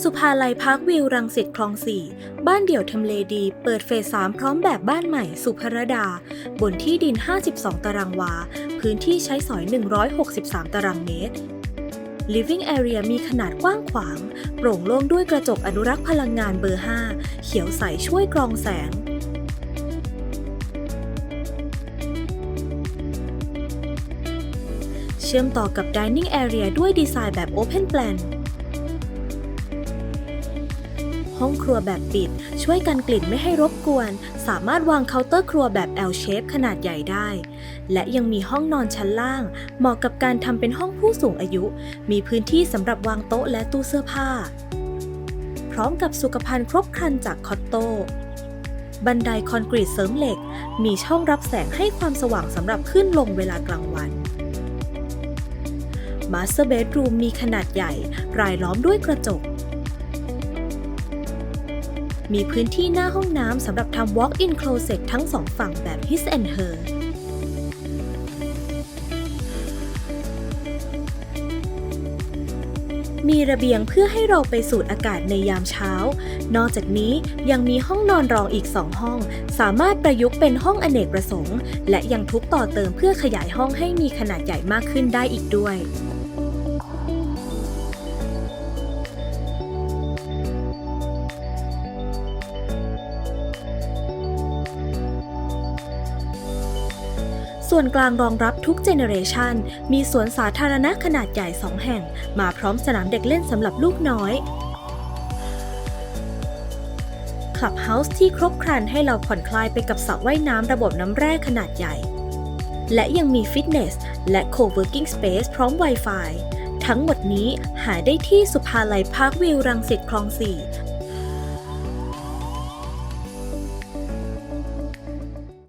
สุภาลัยพาร์ควิวรังสิตคลองสี่บ้านเดี่ยวทำเลดี เปิดเฟส3พร้อมแบบบ้านใหม่สุภรดา บนที่ดิน 52 ตารางวา พื้นที่ใช้สอย 163 ตารางเมตร Living Area มีขนาดกว้างขวาง โปร่งโล่งด้วยกระจกอนุรักษ์พลังงานเบอร์ 5 เขียวใสช่วยกรองแสงเชื่อมต่อกับ Dining Area ด้วยดีไซน์แบบ Open Plan ห้องครัวแบบปิด ช่วยกันกลิ่นไม่ให้รบกวน สามารถวางเคาน์เตอร์ครัวแบบ L shape ขนาดใหญ่ได้ และยังมีห้องนอนชั้นล่าง เหมาะกับการทำเป็นห้องผู้สูงอายุ มีพื้นที่สำหรับวางโต๊ะและตู้เสื้อผ้า พร้อมกับสุขภัณฑ์ครบครันจากคอตโตบันไดคอนกรีตเสริมเหล็ก มีช่องรับแสงให้ความสว่างสำหรับขึ้นลงเวลากลางวันมาสเตอร์เบดรูมมีขนาดใหญ่ รายล้อมด้วยกระจก มีพื้นที่หน้าห้องน้ำสำหรับทำ walk-in closet ทั้งสองฝั่งแบบ his and her มีระเบียงเพื่อให้เราไปสูดอากาศในยามเช้า นอกจากนี้ยังมีห้องนอนรองอีก2ห้อง สามารถประยุกต์เป็นห้องอเนกประสงค์ และยังทุบต่อเติมเพื่อขยายห้องให้มีขนาดใหญ่มากขึ้นได้อีกด้วย ส่วนกลางรองรับทุกเจเนอเรชันมีสวนสาธารณะขนาดใหญ่ 2 แห่ง มาพร้อมสนามเด็กเล่นสำหรับลูกน้อยคลับเฮาส์ที่ครบครันให้เราผ่อนคลายไปกับสระว่ายน้ำระบบน้ำแร่ขนาดใหญ่ และยังมีฟิตเนส และ Co-working Space พร้อม Wi-Fi ทั้งหมดนี้หาได้ที่สุภาลัยพาร์ควิวรังสิตคลอง 4